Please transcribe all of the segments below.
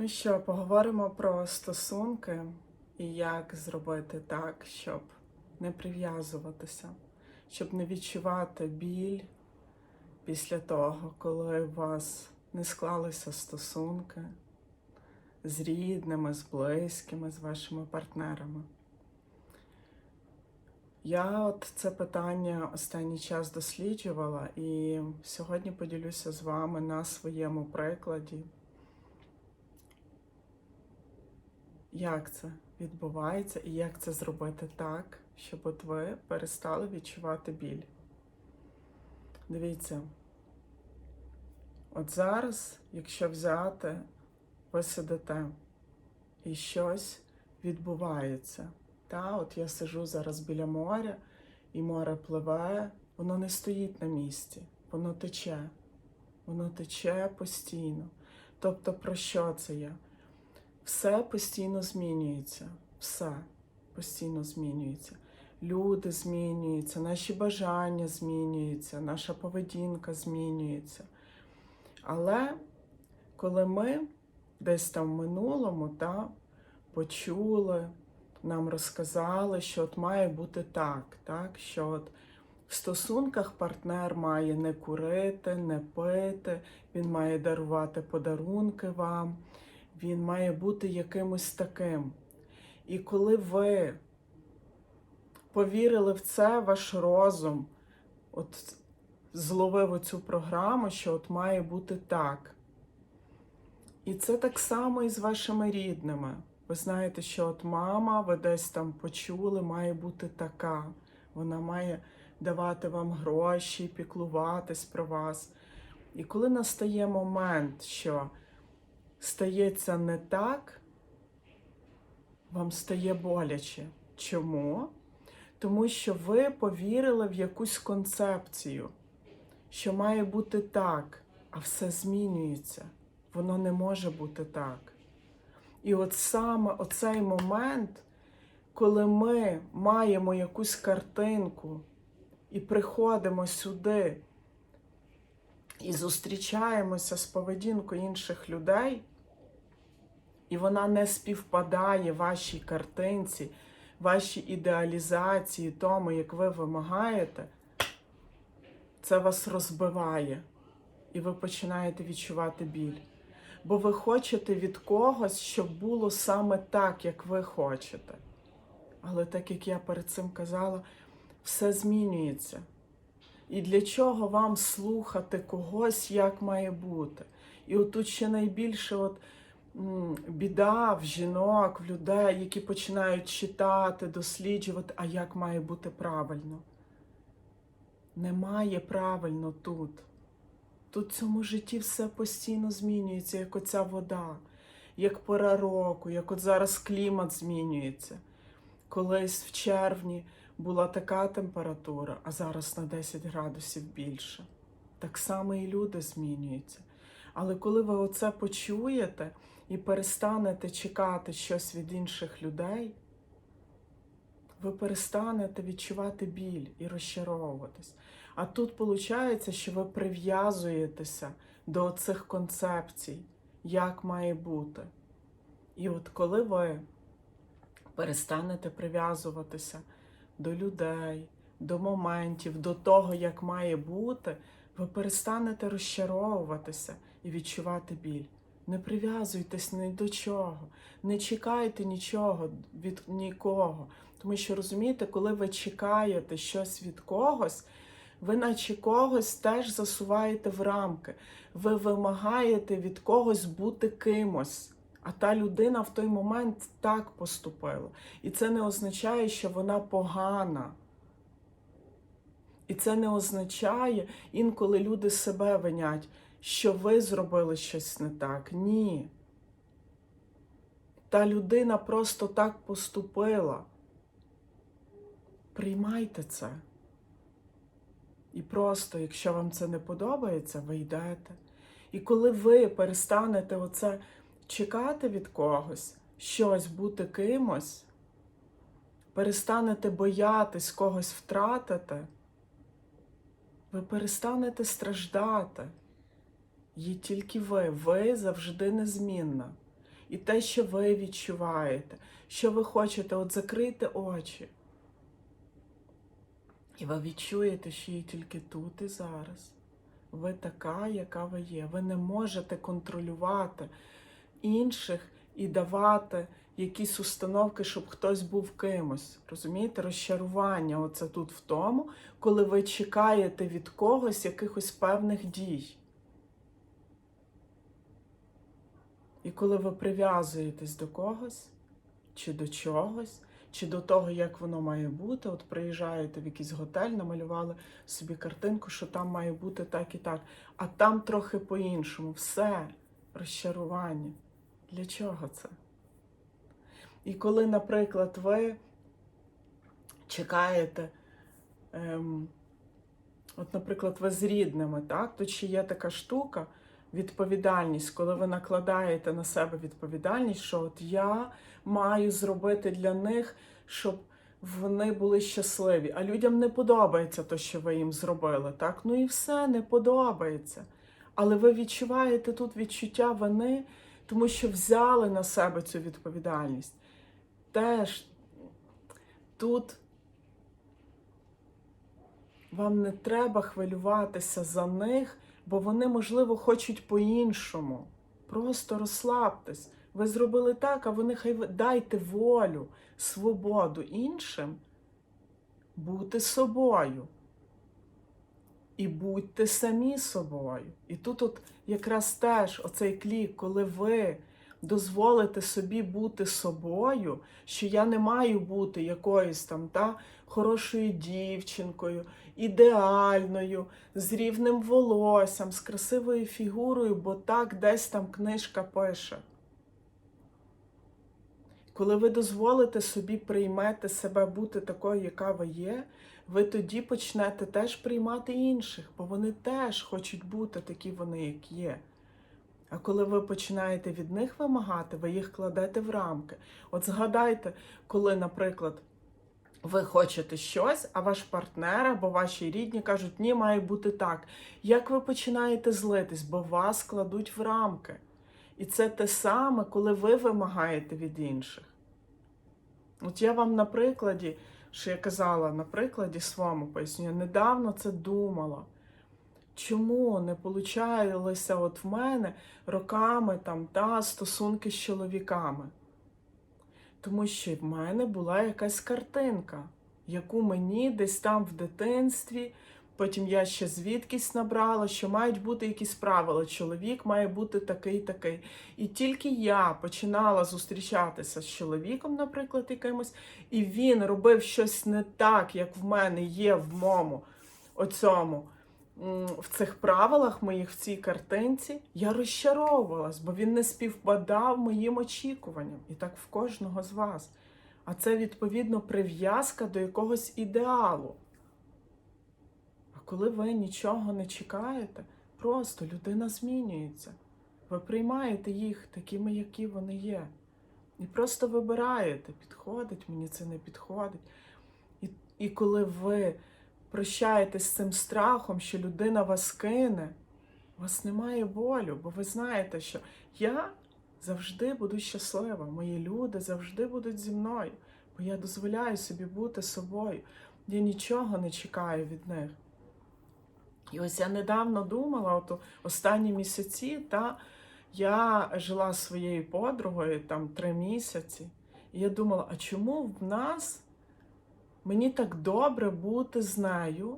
Ну що, поговоримо про стосунки і як зробити так, щоб не прив'язуватися, щоб не відчувати біль після того, коли у вас не склалися стосунки з рідними, з близькими, з вашими партнерами. Я от це питання останній час досліджувала і сьогодні поділюся з вами на своєму прикладі. Як це відбувається і як це зробити так, щоб от ви перестали відчувати біль. Дивіться, от зараз, якщо взяти, ви сидите і щось відбувається. Та, от я сижу зараз біля моря, і море пливе, воно не стоїть на місці, воно тече, воно тече постійно. Тобто, про що це я? Все постійно змінюється. Все постійно змінюється. Люди змінюються, наші бажання змінюються, наша поведінка змінюється. Але коли ми десь там в минулому та, почули, нам розказали, що от має бути так, так, що от в стосунках партнер має не курити, не пити, він має дарувати подарунки вам він має бути якимось таким. І коли ви повірили в це, ваш розум от зловив оцю програму, що от має бути так. І це так само і з вашими рідними. Ви знаєте, що от мама, ви десь там почули, має бути така. Вона має давати вам гроші, піклуватись про вас. І коли настає момент, що стається не так, вам стає боляче. Чому? Тому що ви повірили в якусь концепцію, що має бути так, а все змінюється. Воно не може бути так. І от саме оцей момент, коли ми маємо якусь картинку і приходимо сюди і зустрічаємося з поведінкою інших людей, і вона не співпадає вашій картинці, вашій ідеалізації, тому, як ви вимагаєте, це вас розбиває, і ви починаєте відчувати біль. Бо ви хочете від когось, щоб було саме так, як ви хочете. Але так як я перед цим казала, все змінюється. І для чого вам слухати когось, як має бути? І отут ще найбільше от, біда в жінок, в людей, які починають читати, досліджувати, а як має бути правильно. Немає правильно тут. Тут в цьому житті все постійно змінюється, як оця вода, як пора року, як от зараз клімат змінюється. Колись в червні була така температура, а зараз на 10 градусів більше. Так само і люди змінюються. Але коли ви оце почуєте і перестанете чекати щось від інших людей, ви перестанете відчувати біль і розчаровуватись. А тут виходить, що ви прив'язуєтеся до цих концепцій, як має бути. І от коли ви перестанете прив'язуватися до людей, до моментів, до того, як має бути, ви перестанете розчаровуватися і відчувати біль. Не прив'язуйтесь ні до чого, не чекайте нічого від нікого. Тому що розумієте, коли ви чекаєте щось від когось, ви наче когось теж засуваєте в рамки. Ви вимагаєте від когось бути кимось. А та людина в той момент так поступила. І це не означає, що вона погана. І це не означає, інколи люди себе винять, що ви зробили щось не так. Ні. Та людина просто так поступила. Приймайте це. І просто, якщо вам це не подобається, ви йдете. І коли ви перестанете оце чекати від когось, щось бути кимось, перестанете боятись когось втратити, ви перестанете страждати. Є тільки ви, ви завжди незмінна. і те, що ви відчуваєте, що ви хочете, от закрийте очі. І ви відчуєте, що є тільки тут і зараз. Ви така, яка ви є. Ви не можете контролювати інших і давати якісь установки, щоб хтось був кимось. Розумієте, розчарування оце тут в тому, коли ви чекаєте від когось якихось певних дій. І коли ви прив'язуєтесь до когось, чи до чогось, чи до того, як воно має бути, от приїжджаєте в якийсь готель, намалювали собі картинку, що там має бути так і так, а там трохи по-іншому. Все, розчарування. Для чого це? І коли, наприклад, ви чекаєте, ем, от, наприклад, ви з рідними, так, то чи є така штука, відповідальність, коли ви накладаєте на себе відповідальність, що от я маю зробити для них, щоб вони були щасливі. А людям не подобається те, що ви їм зробили. Так? Ну і все не подобається. Але ви відчуваєте тут відчуття вини, тому що взяли на себе цю відповідальність. Теж тут вам не треба хвилюватися за них, бо вони, можливо, хочуть по-іншому. Просто розслабтесь. Ви зробили так, а вони хай дайте волю, свободу іншим бути собою. І будьте самі собою. І тут от якраз теж оцей клік, коли ви дозволите собі бути собою, що я не маю бути якоюсь там та хорошою дівчинкою, ідеальною, з рівним волоссям, з красивою фігурою, бо так десь там книжка пише. Коли ви дозволите собі приймете себе бути такою, яка ви є, ви тоді почнете теж приймати інших, бо вони теж хочуть бути такі вони, як є. А коли ви починаєте від них вимагати, ви їх кладете в рамки. От згадайте, коли, наприклад, ви хочете щось, а ваш партнер або ваші рідні кажуть, ні, має бути так. Як ви починаєте злитись, бо вас кладуть в рамки. І це те саме, коли ви вимагаєте від інших. От я вам на прикладі, що я казала, на прикладі своєму поясню, я недавно це думала. Чому не получалося от в мене роками там та стосунки з чоловіками? Тому що в мене була якась картинка, яку мені десь там в дитинстві, потім я ще звідкись набрала, що мають бути якісь правила. Чоловік має бути такий, такий. І тільки я починала зустрічатися з чоловіком, наприклад, якимось, і він робив щось не так, як в мене є в моєму оцьому. В цих правилах моїх в цій картинці я розчаровувалась, бо він не співпадав моїм очікуванням. І так в кожного з вас. А це відповідно прив'язка до якогось ідеалу. А коли ви нічого не чекаєте, просто людина змінюється. Ви приймаєте їх такими, які вони є. І просто вибираєте, підходить, мені це не підходить. І, і коли ви прощаєтесь з цим страхом, що людина вас кине, у вас немає болю, бо ви знаєте, що я завжди буду щаслива, мої люди завжди будуть зі мною, бо я дозволяю собі бути собою. Я нічого не чекаю від них. І ось я недавно думала, от останні місяці, та я жила своєю подругою там три місяці, і я думала, а чому в нас мені так добре бути з нею,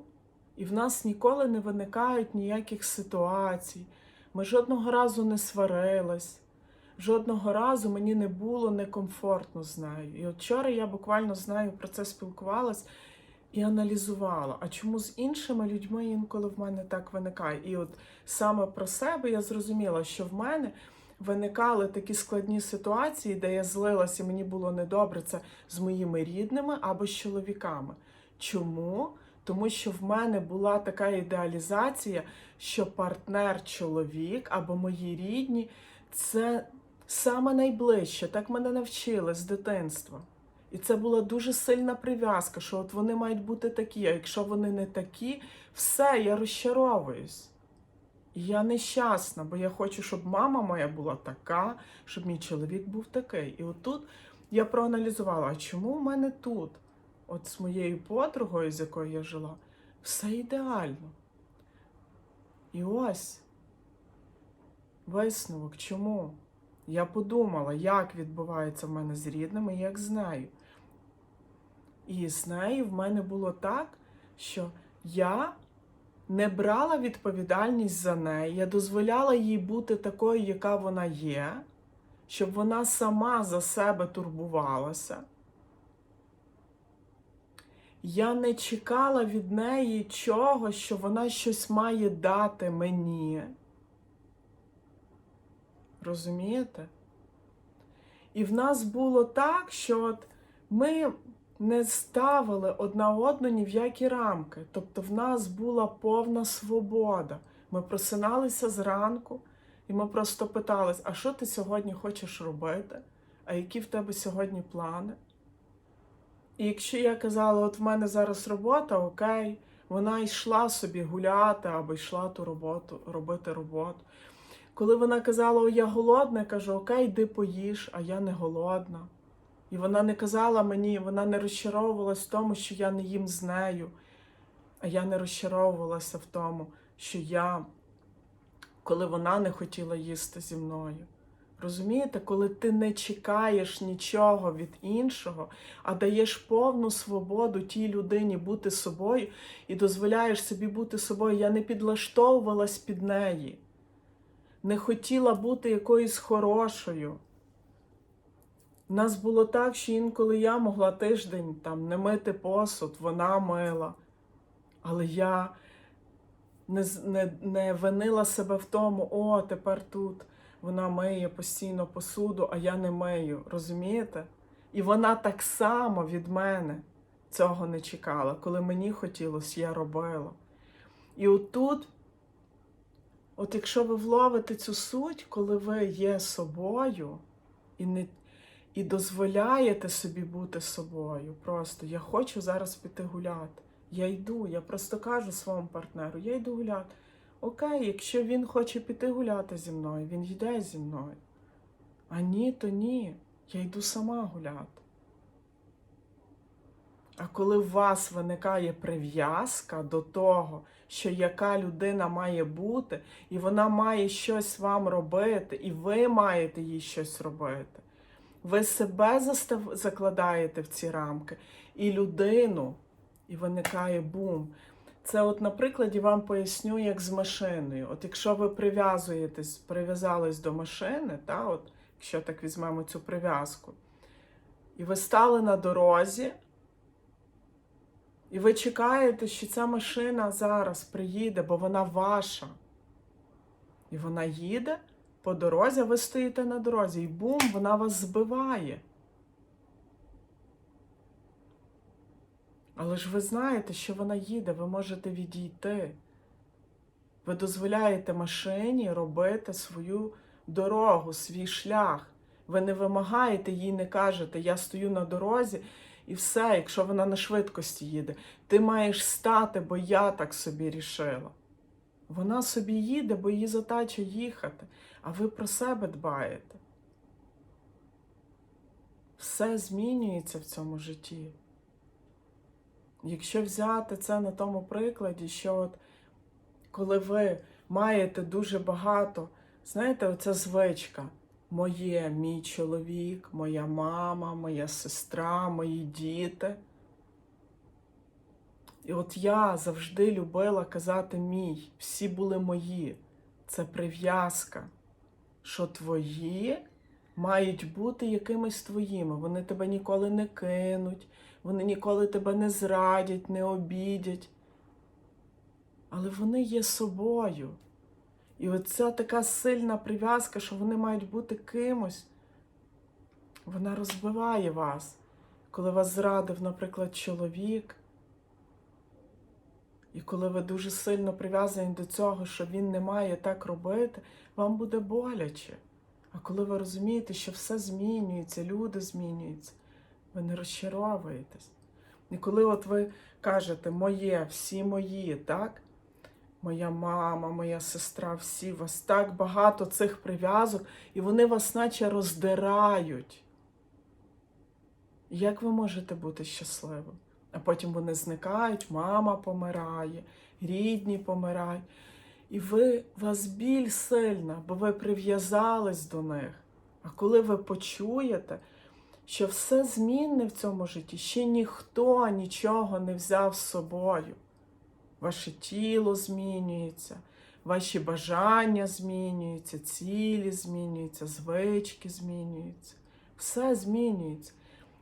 і в нас ніколи не виникають ніяких ситуацій. Ми жодного разу не сварились, жодного разу мені не було некомфортно з нею. І от вчора я буквально з нею про це спілкувалась і аналізувала, а чому з іншими людьми інколи в мене так виникає. І от саме про себе я зрозуміла, що в мене виникали такі складні ситуації, де я злилася, мені було недобре це з моїми рідними або з чоловіками. Чому? Тому що в мене була така ідеалізація, що партнер чоловік або мої рідні це саме найближче. Так мене навчили з дитинства. І це була дуже сильна прив'язка, що от вони мають бути такі, а якщо вони не такі, все, я розчаровуюсь. Я нещасна, бо я хочу, щоб мама моя була така, щоб мій чоловік був такий. І отут я проаналізувала, а чому в мене тут, от з моєю подругою, з якою я жила, все ідеально. І ось висновок, чому? Я подумала, як відбувається в мене з рідними, як з нею. І з нею в мене було так, що я не брала відповідальність за неї, я дозволяла їй бути такою, яка вона є, щоб вона сама за себе турбувалася. Я не чекала від неї чого, що вона щось має дати мені. Розумієте? І в нас було так, що от ми не ставили одна одну ні в які рамки. Тобто в нас була повна свобода. Ми просиналися зранку, і ми просто питались, а що ти сьогодні хочеш робити? А які в тебе сьогодні плани? І якщо я казала, от в мене зараз робота, окей, вона йшла собі гуляти або йшла ту роботу, робити роботу. Коли вона казала, о, я голодна, я кажу, окей, йди поїж, а я не голодна. І вона не казала мені, вона не розчаровувалась в тому, що я не їм з нею, а я не розчаровувалася в тому, що я, коли вона не хотіла їсти зі мною. Розумієте, коли ти не чекаєш нічого від іншого, а даєш повну свободу тій людині бути собою і дозволяєш собі бути собою, я не підлаштовувалась під неї, не хотіла бути якоюсь хорошою. У нас було так, що інколи я могла тиждень там не мити посуд, вона мила. Але я не, не, не винила себе в тому, о, тепер тут вона миє постійно посуду, а я не мию. Розумієте? І вона так само від мене цього не чекала. Коли мені хотілося, я робила. І отут, от якщо ви вловите цю суть, коли ви є собою і не і дозволяєте собі бути собою. Просто я хочу зараз піти гуляти. Я йду, я просто кажу своєму партнеру, я йду гуляти. Окей, якщо він хоче піти гуляти зі мною, він йде зі мною. А ні, то ні. Я йду сама гуляти. А коли у вас виникає прив'язка до того, що яка людина має бути, і вона має щось вам робити, і ви маєте їй щось робити, ви себе застав... закладаєте в ці рамки, і людину, і виникає бум. Це, от, на прикладі, вам поясню, як з машиною. От якщо ви прив'язуєтесь, прив'язались до машини, та, от, якщо так візьмемо цю прив'язку, і ви стали на дорозі, і ви чекаєте, що ця машина зараз приїде, бо вона ваша. І вона їде по дорозі, ви стоїте на дорозі, і бум, вона вас збиває. Але ж ви знаєте, що вона їде, ви можете відійти. Ви дозволяєте машині робити свою дорогу, свій шлях. Ви не вимагаєте їй, не кажете, я стою на дорозі і все, якщо вона на швидкості їде, ти маєш стати, бо я так собі рішила. Вона собі їде, бо її задача їхати, а ви про себе дбаєте. Все змінюється в цьому житті. Якщо взяти це на тому прикладі, що от коли ви маєте дуже багато, знаєте, оця звичка моє, мій чоловік, моя мама, моя сестра, мої діти. І от я завжди любила казати мій, всі були мої. Це прив'язка, що твої мають бути якимись твоїми. Вони тебе ніколи не кинуть, вони ніколи тебе не зрадять, не обідять. Але вони є собою. І оця така сильна прив'язка, що вони мають бути кимось, вона розбиває вас. Коли вас зрадив, наприклад, чоловік, і коли ви дуже сильно прив'язані до цього, що він не має так робити, вам буде боляче. А коли ви розумієте, що все змінюється, люди змінюються, ви не розчаровуєтесь. І коли от ви кажете моє, всі мої, так? моя мама, моя сестра, всі вас так багато цих прив'язок, і вони вас наче роздирають. Як ви можете бути щасливим? А потім вони зникають, мама помирає, рідні помирають. І ви вас біль сильна, бо ви прив'язались до них. А коли ви почуєте, що все змінне в цьому житті, ще ніхто нічого не взяв з собою. Ваше тіло змінюється, ваші бажання змінюються, цілі змінюються, звички змінюються. Все змінюється.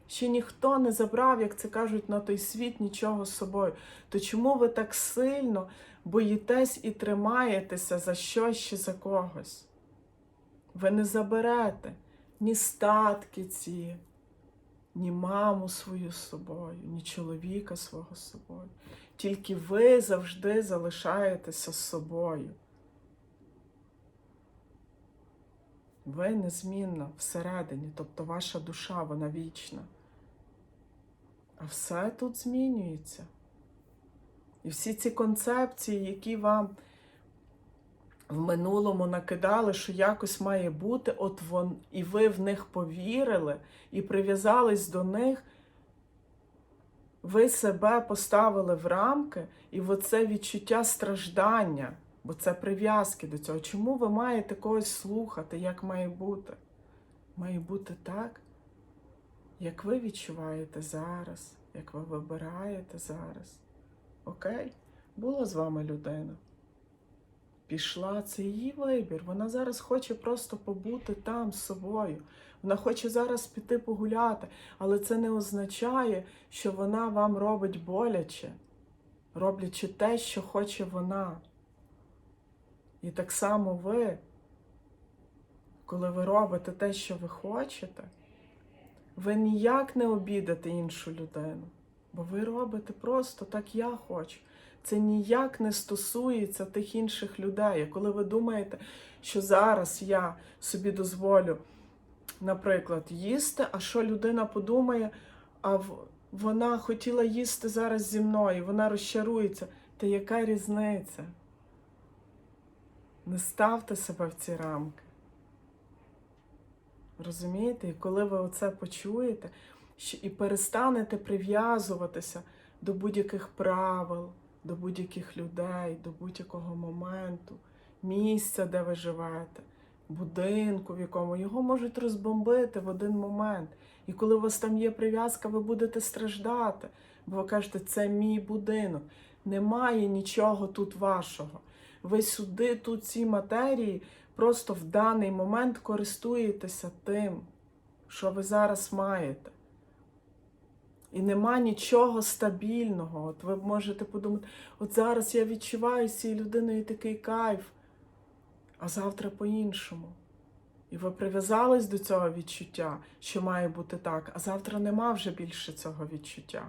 Ще ніхто не забрав, як це кажуть, на той світ нічого з собою. То чому ви так сильно боїтесь і тримаєтеся за щось чи за когось? Ви не заберете ні статки ці, ні маму свою з собою, ні чоловіка свого з собою. Тільки ви завжди залишаєтеся з собою. Ви незмінна всередині, тобто ваша душа, вона вічна. А все тут змінюється. І всі ці концепції, які вам в минулому накидали, що якось має бути, от вон, і ви в них повірили і прив'язались до них, ви себе поставили в рамки, і оце відчуття страждання, бо це прив'язки до цього. Чому ви маєте когось слухати, як має бути? Має бути так, як ви відчуваєте зараз, як ви вибираєте зараз. Окей? Була з вами людина. Пішла, це її вибір. Вона зараз хоче просто побути там з собою. Вона хоче зараз піти погуляти, але це не означає, що вона вам робить боляче, роблячи те, що хоче вона. І так само ви, коли ви робите те, що ви хочете, ви ніяк не обідете іншу людину, бо ви робите просто так я хочу. Це ніяк не стосується тих інших людей. Коли ви думаєте, що зараз я собі дозволю, наприклад, їсти, а що людина подумає, а вона хотіла їсти зараз зі мною, вона розчарується. Та яка різниця? Не ставте себе в ці рамки. Розумієте? І коли ви оце почуєте і перестанете прив'язуватися до будь-яких правил, до будь-яких людей, до будь-якого моменту, місця, де ви живете, будинку, в якому його можуть розбомбити в один момент. І коли у вас там є прив'язка, ви будете страждати, бо ви кажете, це мій будинок. Немає нічого тут вашого. Ви сюди, тут ці матерії, просто в даний момент користуєтеся тим, що ви зараз маєте. І нема нічого стабільного. От ви можете подумати, от зараз я відчуваю з цією людиною такий кайф, а завтра по-іншому. І ви прив'язались до цього відчуття, що має бути так, а завтра нема вже більше цього відчуття.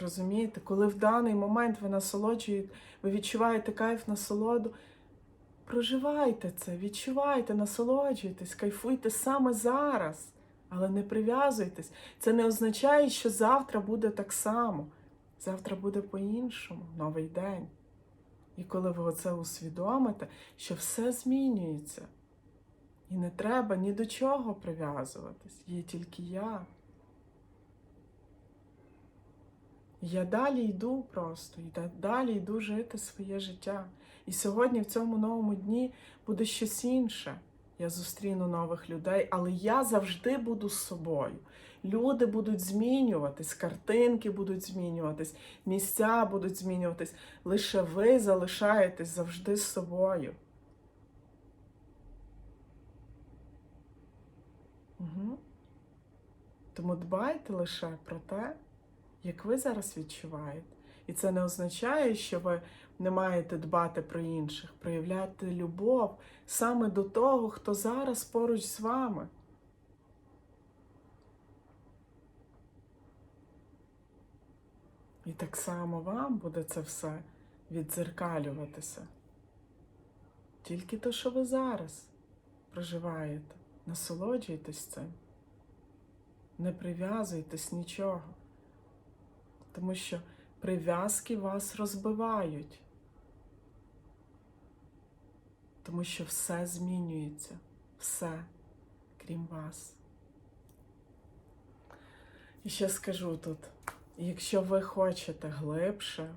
Розумієте, коли в даний момент ви насолоджуєте, ви відчуваєте кайф насолоду, проживайте це, відчувайте, насолоджуйтесь, кайфуйте саме зараз, але не прив'язуйтесь. Це не означає, що завтра буде так само. Завтра буде по-іншому, новий день. І коли ви оце усвідомите, що все змінюється, і не треба ні до чого прив'язуватись, є тільки я. Я далі йду просто, і далі йду жити своє життя. І сьогодні, в цьому новому дні, буде щось інше. Я зустріну нових людей, але я завжди буду з собою. Люди будуть змінюватись, картинки будуть змінюватись, місця будуть змінюватись. Лише ви залишаєтесь завжди з собою. Угу. Тому дбайте лише про те, як ви зараз відчуваєте. І це не означає, що ви не маєте дбати про інших, проявляти любов саме до того, хто зараз поруч з вами. І так само вам буде це все віддзеркалюватися. Тільки те, що ви зараз проживаєте. Насолоджуйтесь цим. Не прив'язуйтесь нічого. Тому що Прив'язки вас розбивають. Тому що все змінюється. Все, крім вас. І ще скажу тут: якщо ви хочете глибше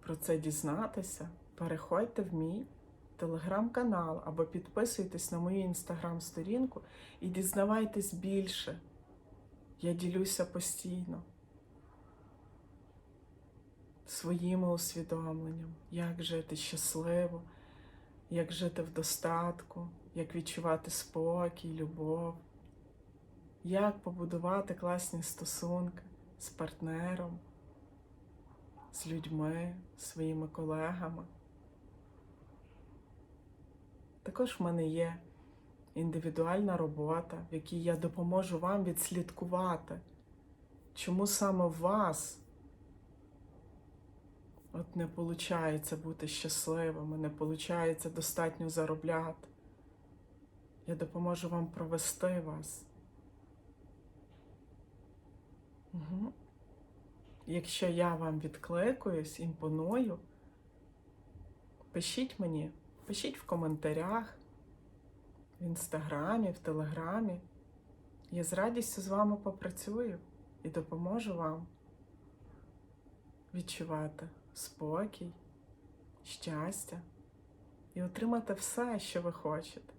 про це дізнатися, переходьте в мій телеграм-канал або підписуйтесь на мою інстаграм-сторінку і дізнавайтесь більше. Я ділюся постійно своїми усвідомленням, як жити щасливо, як жити в достатку, як відчувати спокій, любов, як побудувати класні стосунки з партнером, з людьми, своїми колегами. Також в мене є індивідуальна робота, в якій я допоможу вам відслідкувати, чому саме вас от не виходить бути щасливими, не виходить достатньо заробляти. Я допоможу вам провести вас. Угу. Якщо я вам відкликуюсь, імпоную, пишіть мені, пишіть в коментарях, в інстаграмі, в телеграмі. Я з радістю з вами попрацюю і допоможу вам відчувати спокій, щастя і отримати все, що ви хочете.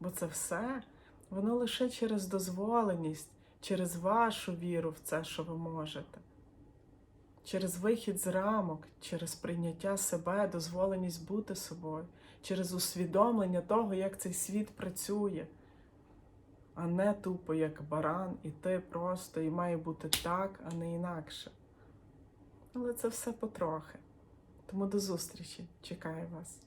Бо це все, воно лише через дозволеність, через вашу віру в це, що ви можете, через вихід з рамок, через прийняття себе, дозволеність бути собою, через усвідомлення того, як цей світ працює, а не тупо як баран, і ти просто і має бути так, а не інакше. Але це все потрохи. Тому до зустрічі. Чекаю вас.